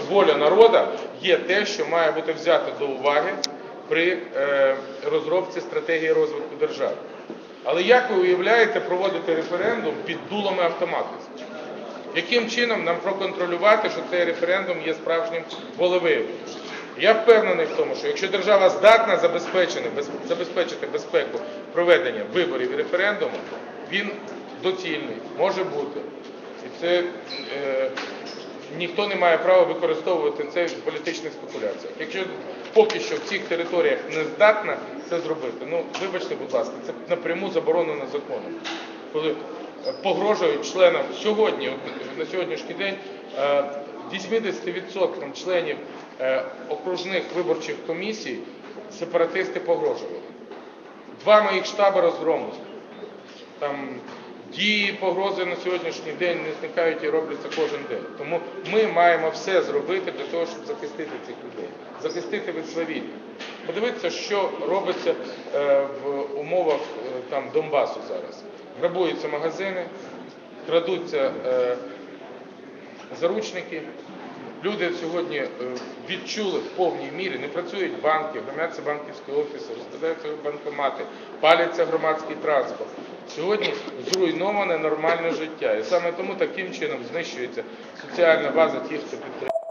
воля народу є те, що має бути взято до уваги при е, розробці стратегії розвитку держави. Але як ви уявляєте проводити референдум під дулами автоматів? Яким чином нам проконтролювати, що цей референдум є справжнім волевиявом? Я впевнений в тому, що якщо держава здатна забезпечити, забезпечити безпеку проведення виборів і референдуму, він доцільний, може бути. І це е, ніхто не має права використовувати це в політичних спекуляціях. Якщо поки що в цих територіях не здатна це зробити, ну вибачте, будь ласка, це напряму заборонено законом. Коли е, погрожують членам сьогодні, на сьогоднішній день, е, 80% членів е, окружних виборчих комісій сепаратисти погрожували. Два моїх штаби розгромлені. Там дії, погрози на сьогоднішній день не зникають і робляться кожен день. Тому ми маємо все зробити для того, щоб захистити цих людей, захистити від свавілля. Подивіться, що робиться е, в умовах е, там Донбасу зараз. Грабуються магазини, крадуться е, заручники. Люди сьогодні відчули в повній мірі, не працюють банки, громадяться банківські офіси, розкладаються банкомати, паляться громадський транспорт. Сьогодні зруйноване нормальне життя. І саме тому таким чином знищується соціальна база тих, хто підтримує.